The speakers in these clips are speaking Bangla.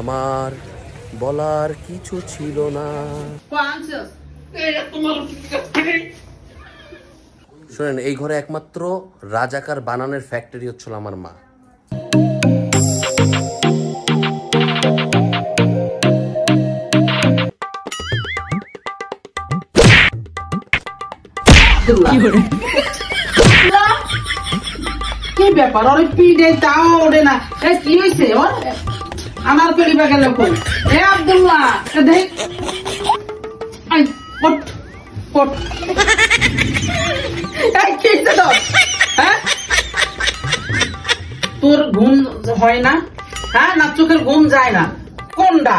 আমার বলার কিছু ছিল না। শোনেন এই ঘরে একমাত্র রাজাকার বানানের ফ্যাক্টরি হচ্ছিল আমার মা। কি ব্যাপার? ওর পিঠে তাও ওঠে না। কি হয়েছে ওর আমার পরিবার গেল কই? এ আব্দুল্লাহ দেখ। আই তোর? হ্যাঁ? তোর ঘুম হয় না? হ্যাঁ না চোখের ঘুম যায় না? কোনটা?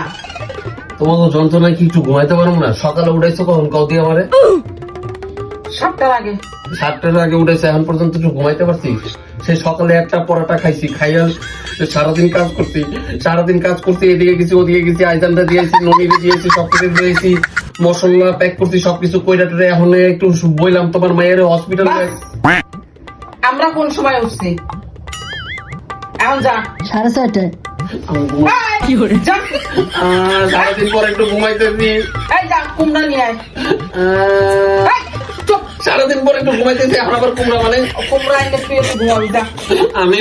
তোমার যন্ত্রণায় কি একটু ঘুমাইতে পারব না? সকালে উঠাইছো কখন? কও দিয়ে আমারে। সাতটার আগে। সাতটার আগে উঠেছে এখন পর্যন্ত একটু ঘুমাইতে পারছি। সে সকালে একটা পরোটা খাইছি খাইয়া সারাদিন কাজ করছি। সারাদিন কাজ করছি এদিকে গেছি ওদিকে গেছি আইজানটা দিয়েছি ননিরে দিয়েছি সবকিছু দিয়েছি মশলা প্যাক করছি সবকিছু কইরা টরে এখন একটু বইলাম তোমার মায়ের হসপিটালে আমরা কোন সময় উঠছি? এখন যা। সাড়ে সারাদিন পর একটু ঘুমাইতেছি। এই যা কুমড়া নিয়ে আয়। সারাদিন পর একটু ঘুমাইতেছি এখন আবার কুমড়া মানে। কুমড়া এনে তুই একটু ঘুমাবি আমি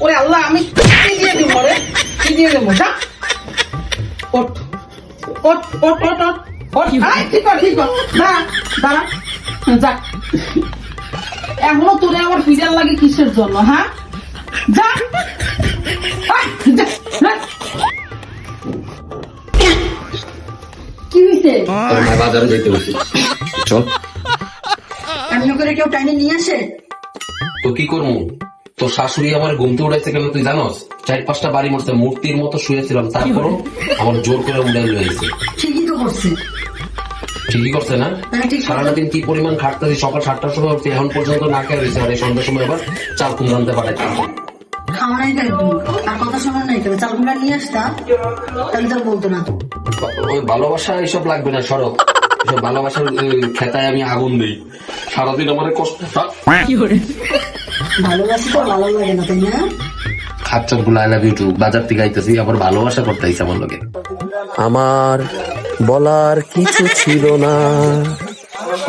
ওরে আল্লাহ আমি কি দিয়ে দিব রে? কি দিয়ে দেবো? যা। ওঠ ওঠ ওঠ ওঠ ওঠ। ওঠ। এই, কর ঠিক কর? দাঁড়া দাঁড়া যা। এখনও তোরে আমার পিজার লাগে কিসের জন্য হ্যাঁ? যা যা, যা। কি হয়েছে তোর মা বাজারে যেতে বলছি চল। এমনি করে কেউ টাইনে নিয়ে আসে? তো কি করব? তোর শাশুড়ি আমার ঘুমতে উড়াইছে কেন তুই জানোস? চার পাঁচটা বাড়ি মরছে মূর্তির মতো শুয়েছিলাম। তারপরও আমার জোর করে উড়াই লয়েছে ঠিকই তো করছে। ঠিকই করছে না? সারাটা দিন কি পরিমাণ খাটতেছি? সকাল সাতটার সময় উঠছি এখন পর্যন্ত না খেয়ে রয়েছে। আর এই সন্ধ্যার সময় আবার চাল কুম জানতে পারে খাওয়া নাই কেন? আর কথা শোনা নাই কেন? চাল কুমড়া নিয়ে আসতা? তাহলে তো বলতো না তো। ওই ভালোবাসা এইসব লাগবে না সড়ক এসব ভালোবাসার খেতায় আমি আগুন দিই। সারাদিন আমার কষ্ট ভালোবাসি তো ভালো লাগে না তাই না? খাচ্চরগুলো আই লাভ ইউ টু বাজার থেকে আইতেছি আবার ভালোবাসা করতে আইছে আমার লোকে আমার বলার কিছু ছিল না।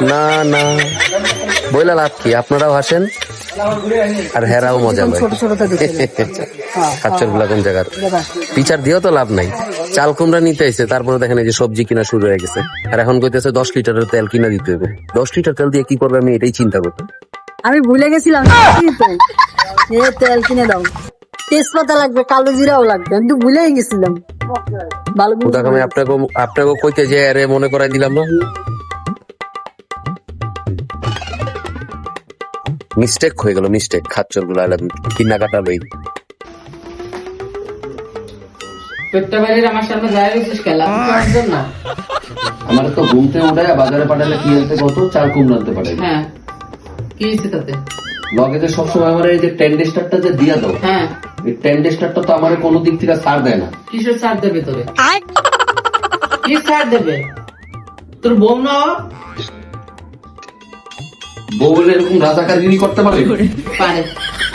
না না। বইলা লাভ কি? আপনারাও হাসেন? আর হেরাও মজা লয় ছোট ছোট তো গুলা কোন জায়গার? বিচার দিয়েও তো লাভ নাই। চাল কুমড়া নিতে তারপরে দেখেন এই যে সবজি কিনা শুরু হয়ে গেছে। আর এখন কইতেছে দশ লিটারের তেল কিনা দিতে হবে। দশ লিটার তেল দিয়ে কি করবে আমি এটাই চিন্তা করব আমি ভুলে গেছিলাম তেল কিনে দাও। তেজপাতা লাগবে কালো জিরাও লাগবে আমি তো ভুলেই গেছিলাম। ভালো আপনাকে আপনাকে কইতে যে আরে মনে করাই দিলাম না। মিস্টেক হয়ে গেল মিস্টেক খাচ্চরগুলো কিনা কাটা লই পেটটা বাইরে আমার সামনে যায় খেলা না। আমার তো ঘুমতে উঠে বাজারে পাঠালে কি আনতে কত? পারে হ্যাঁ। কি হয়েছে তাতে? লগে যে সবসময় আমার এই যে টেন্ডেস্টারটা যে দিয়া দাও হ্যাঁ। এই টেন্ডেস্টারটা তো আমার কোনো দিক থেকে ছাড় দেয় না। কিসের ছাড় দেবে তোরে? কি ছাড় দেবে? তোর বোন না? বউ বলে এরকম রাজাকারগিরি করতে পারে? পারে।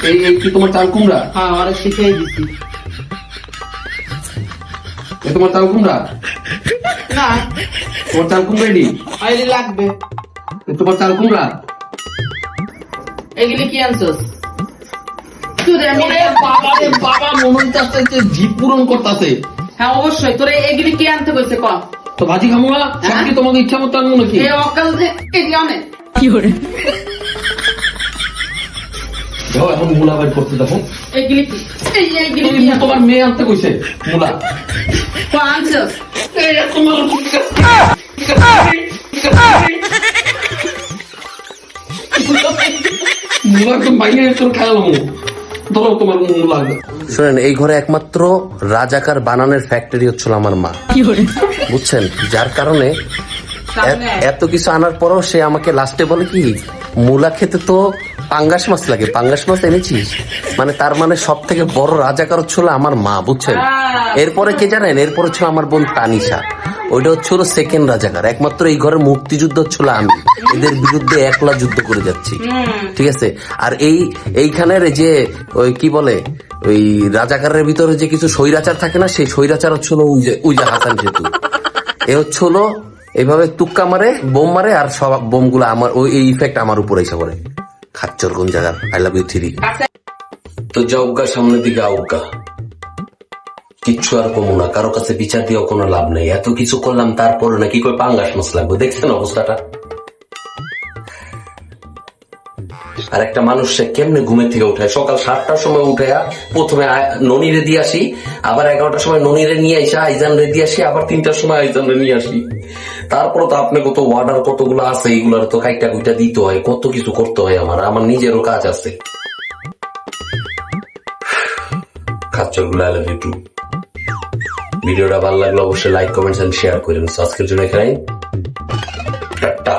এই এই কি তোমার চাল কুমড়া? হ্যাঁ অনেক শিখিয়ে দিছি এ তোমার চাল কুমড়া? না। তোমার চাল আইলে লাগবে। তোমার চাল কুমড়া? এগুলি কি আনছস? তোরে বাবা রে বাবা মনে হইতাছে জিপ পূরণ করতেছে। হ্যাঁ অবশ্যই। তোরে এগুলি কি আনতে কইছে ক? তো ভাজি খামো না তোমাকে ইচ্ছা মতো আনব নাকি? অকাল যে এগুলি অনেক দেখো এখন মুলা করতে দেখো। কি কি তোমার মেয়ে আনতে কইছে মুলা। ক এই তোমার মুলা একদম বাইরে তোর খেয়াল ধরো তোমার মুলা। শোনেন এই ঘরে একমাত্র রাজাকার বানানের ফ্যাক্টরি হচ্ছিল আমার মা। বুঝছেন? যার কারণে এত কিছু আনার পরও সে আমাকে লাস্টে বলে কি মূলা খেতে তো পাঙ্গাস মাছ লাগে পাঙ্গাস মাছ এনেছিস? মানে তার মানে সব থেকে বড় রাজাকার ছিল আমার মা বুঝছেন? এরপরে কে জানেন? এরপরে ছিল আমার বোন তানিশা। ওইটা হচ্ছে হলো সেকেন্ড রাজাকার। একমাত্র এই ঘরের মুক্তিযুদ্ধ হচ্ছিল আমি। এদের বিরুদ্ধে একলা যুদ্ধ করে যাচ্ছি। ঠিক আছে? আর এই এইখানের এই যে ওই কি বলে ওই রাজাকারের ভিতরে যে কিছু স্বৈরাচার থাকে না সেই স্বৈরাচার হচ্ছে হলো ওই যে ওই যে হাসান সেতু। এ হচ্ছে হলো এইভাবে তুক্কা মারে, বোম মারে, আর সব বোমগুলো আমার, ওই এই ইফেক্ট আমার উপর এসে পড়ে। খাচ্চর কোন জায়গা? I love you three. তো যাওগা সামনের দিকে আউগা কিচ্ছু আর কমু না। কারও কাছে বিচার দিয়েও কোনো লাভ নেই। এত কিছু করলাম তারপরে নাকি কই পাঙ্গাস মশলা দেখছেন অবস্থাটা? আর একটা মানুষ সে কেমনে ঘুমের থেকে উঠায়? সকাল সাতটার সময় উঠে প্রথমে ননিরে দিয়ে আসি, আবার এগারোটার সময় ননিরে নিয়ে আসি আইজান রে দিয়ে আসি, আবার তিনটার সময় আইজান রে নিয়ে আসি। তারপর তো আপনি কত ওয়ার্ডার কতগুলো আছে, এইগুলার তো কাইটা কুইটা দিতে হয়, কত কিছু করতে হয় আমার আমার নিজেরও কাজ আছে। খাচ্চরগুলো আই লাভ ভিডিওটা ভালো লাগলে অবশ্যই লাইক কমেন্টস এন্ড শেয়ার করেন। আজকের জন্য এখানে টাটা।